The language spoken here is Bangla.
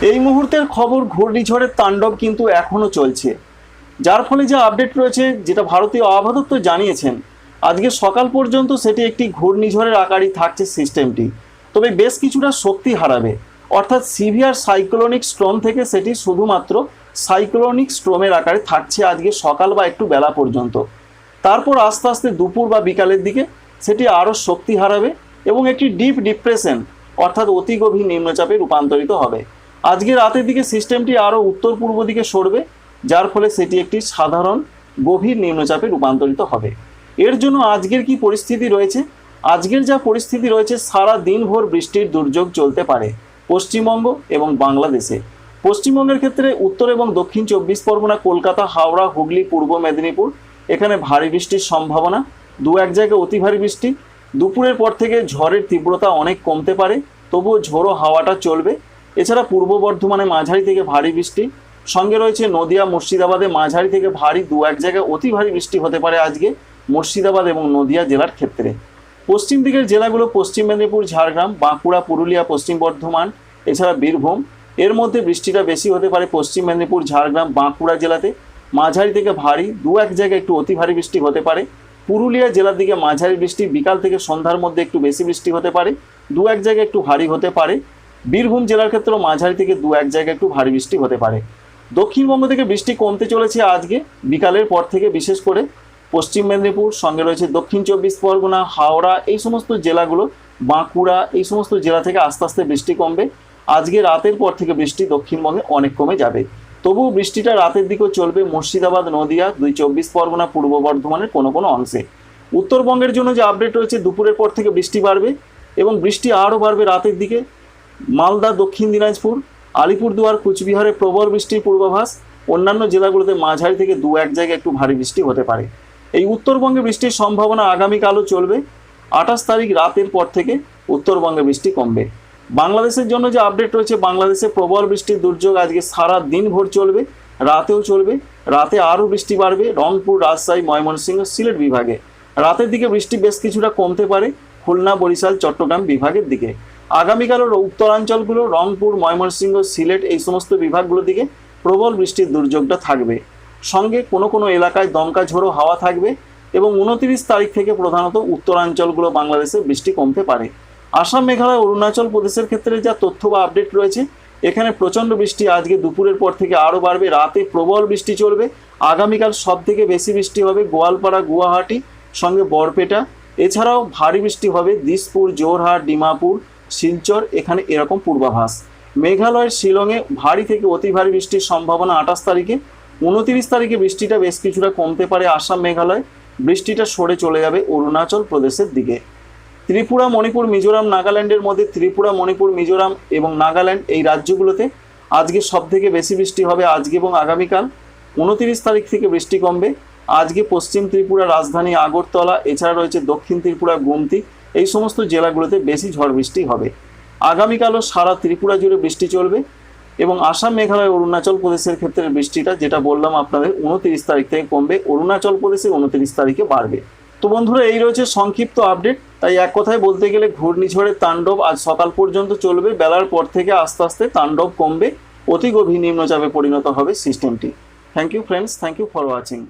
এই মুহূর্তের খবর ঘূর্ণিঝড়ের তাণ্ডব কিন্তু এখনও চলছে। যার ফলে যে আপডেট রয়েছে, যেটা ভারতীয় আবহাওয়া জানিয়েছেন, আজকে সকাল পর্যন্ত সেটি একটি ঘূর্ণিঝড়ের আকারই থাকছে সিস্টেমটি। তবে বেশ কিছুটা শক্তি হারাবে। অর্থাৎ সিভিয়ার সাইক্লোনিক স্ট্রম থেকে সেটি শুধুমাত্র সাইক্লোনিক স্ট্রোমের আকারে থাকছে আজকে সকাল বা একটু বেলা পর্যন্ত। তারপর আস্তে আস্তে দুপুর বা বিকালের দিকে সেটি আরও শক্তি হারাবে এবং একটি ডিপ ডিপ্রেশন, অর্থাৎ অতি গভীর নিম্নচাপে রূপান্তরিত হবে। আজকে রাতের দিকে সিস্টেমটি আরও উত্তর পূর্ব দিকে সরবে, যার ফলে সেটি একটি সাধারণ গভীর নিম্নচাপে রূপান্তরিত হবে। এর জন্য আজকের কি পরিস্থিতি রয়েছে? আজকের যা পরিস্থিতি রয়েছে, সারা দিনভর বৃষ্টির দুর্যোগ চলতে পারে পশ্চিমবঙ্গ এবং বাংলাদেশে। পশ্চিমবঙ্গের ক্ষেত্রে উত্তর এবং দক্ষিণ চব্বিশ পরগনা, কলকাতা, হাওড়া, হুগলি, পূর্ব মেদিনীপুর এখানে ভারী বৃষ্টির সম্ভাবনা। দু এক জায়গায় অতি ভারী বৃষ্টি। দুপুরের পর থেকে ঝড়ের তীব্রতা অনেক কমতে পারে, তবুও ঝোড়ো হাওয়াটা চলবে। এছাড়া পূর্ব বর্ধমানে মাঝারি থেকে ভারী বৃষ্টি। সঙ্গে রয়েছে নদিয়া, মুর্শিদাবাদে মাঝারি থেকে ভারী দু এক জায়গায় অতি ভারী বৃষ্টি হতে পারে আজকে মুর্শিদাবাদ এবং নদিয়া জেলার ক্ষেত্রে। পশ্চিম দিকের জেলাগুলো পশ্চিম মেদিনীপুর, ঝাড়গ্রাম, বাঁকুড়া, পুরুলিয়া, পশ্চিম বর্ধমান, এছাড়া বীরভূম। এর মধ্যে বৃষ্টিটা বেশি হতে পারে পশ্চিম মেদিনীপুর, ঝাড়গ্রাম, বাঁকুড়া জেলাতে। মাঝারি থেকে ভারী দু এক জায়গায় একটু অতি ভারী বৃষ্টি হতে পারে। পুরুলিয়া জেলার দিকে মাঝারি বৃষ্টি, বিকাল থেকে সন্ধ্যার মধ্যে একটু বেশি বৃষ্টি হতে পারে। দু এক জায়গায় একটু ভারী হতে পারে। বীরভূম জেলার ক্ষেত্রেও মাঝারি থেকে দু এক জায়গায় একটু ভারী বৃষ্টি হতে পারে। দক্ষিণবঙ্গ থেকে বৃষ্টি কমতে চলেছে আজকে। বিকালের পর থেকে বিশেষ করে পশ্চিম মেদিনীপুর, সঙ্গে রয়েছে দক্ষিণ চব্বিশ পরগনা, হাওড়া, এই সমস্ত জেলাগুলো, বাঁকুড়া, এই সমস্ত জেলা থেকে আস্তে আস্তে বৃষ্টি কমবে। আজকে রাতের পর থেকে বৃষ্টি দক্ষিণবঙ্গে অনেক কমে যাবে। তবুও বৃষ্টিটা রাতের দিকেও চলবে মুর্শিদাবাদ, নদিয়া, দুই চব্বিশ পরগনা, পূর্ব বর্ধমানের কোনো কোনো অংশে। উত্তরবঙ্গের জন্য যে আপডেট রয়েছে, দুপুরের পর থেকে বৃষ্টি বাড়বে এবং বৃষ্টি আরও বাড়বে রাতের দিকে। মালদা, দক্ষিণ দিনাজপুর, আলিপুরদুয়ার, কুচবিহারে প্রবল বৃষ্টির পূর্বাভাস। অন্যান্য জেলাগুলোতে মাঝারি থেকে দু এক জায়গায় একটু ভারী বৃষ্টি হতে পারে। এই উত্তরবঙ্গে বৃষ্টির সম্ভাবনা আগামীকালও চলবে। আঠাশ তারিখ রাতের পর থেকে উত্তরবঙ্গে বৃষ্টি কমবে। বাংলাদেশের জন্য যে আপডেট রয়েছে, বাংলাদেশে প্রবল বৃষ্টির দুর্যোগ আজকে সারা দিন ভোর চলবে, রাতেও চলবে। রাতে আরও বৃষ্টি বাড়বে রংপুর, রাজশাহী, ময়মনসিংহ, সিলেট বিভাগে। রাতের দিকে বৃষ্টি বেশ কিছুটা কমতে পারে খুলনা, বরিশাল, চট্টগ্রাম বিভাগের দিকে। আগামীকালও উত্তরাঞ্চলগুলো, রংপুর, ময়মনসিংহ, সিলেট এই সমস্ত বিভাগগুলোর দিকে প্রবল বৃষ্টির দুর্যোগটা থাকবে। সঙ্গে কোনো কোনো এলাকায় দমকা ঝোড়ো হাওয়া থাকবে এবং উনত্রিশ তারিখ থেকে প্রধানত উত্তরাঞ্চলগুলো বাংলাদেশে বৃষ্টি কমতে পারে। আসাম, মেঘালয়, অরুণাচল প্রদেশের ক্ষেত্রে যা তথ্য বা আপডেট রয়েছে, এখানে প্রচণ্ড বৃষ্টি আজকে দুপুরের পর থেকে আরও বাড়বে, রাতে প্রবল বৃষ্টি চলবে। আগামীকাল সব থেকে বেশি বৃষ্টি হবে গোয়ালপাড়া, গুয়াহাটি, সঙ্গে বরপেটা। এছাড়াও ভারী বৃষ্টি হবে দিসপুর জোরহাট ডিমাপুর শিলচর, এখানে এরকম পূর্বাভাস। মেঘালয়ের শিলংয়ে ভারী থেকে অতি ভারী বৃষ্টির সম্ভাবনা আঠাশ তারিখে। উনতিরিশ তারিখে বৃষ্টিটা বেশ কিছুটা কমতে পারে আসাম, মেঘালয়। বৃষ্টিটা সরে চলে যাবে অরুণাচল প্রদেশের দিকে। ত্রিপুরা, মণিপুর, মিজোরাম, নাগাল্যান্ডের মধ্যে ত্রিপুরা, মণিপুর, মিজোরাম এবং নাগাল্যান্ড এই রাজ্যগুলোতে আজকে সব থেকে বেশি বৃষ্টি হবে আজকে এবং আগামীকাল। উনতিরিশ তারিখ থেকে বৃষ্টি কমবে। আজকে পশ্চিম ত্রিপুরা রাজধানী আগরতলা, এছাড়া রয়েছে দক্ষিণ ত্রিপুরা, গুমতি, এই সমস্ত জেলাগুলোতে বেশি ঝড় বৃষ্টি হবে। আগামীকালও সারা ত্রিপুরা জুড়ে বৃষ্টি চলবে এবং আসাম, মেঘালয়, অরুণাচল প্রদেশের ক্ষেত্রে বৃষ্টিটা, যেটা বললাম আপনাদের, উনতিরিশ তারিখ থেকে কমবে, অরুণাচল প্রদেশে উনতিরিশ তারিখে বাড়বে। তো বন্ধুরা, এই রয়েছে সংক্ষিপ্ত আপডেট। তাই এক কথায় বলতে গেলে ঘূর্ণিঝড়ের তাণ্ডব আজ সকাল পর্যন্ত চলবে, বেলার পর থেকে আস্তে আস্তে তাণ্ডব কমবে, অতি গভীর নিম্নচাপে পরিণত হবে সিস্টেমটি। Thank you friends thank you for watching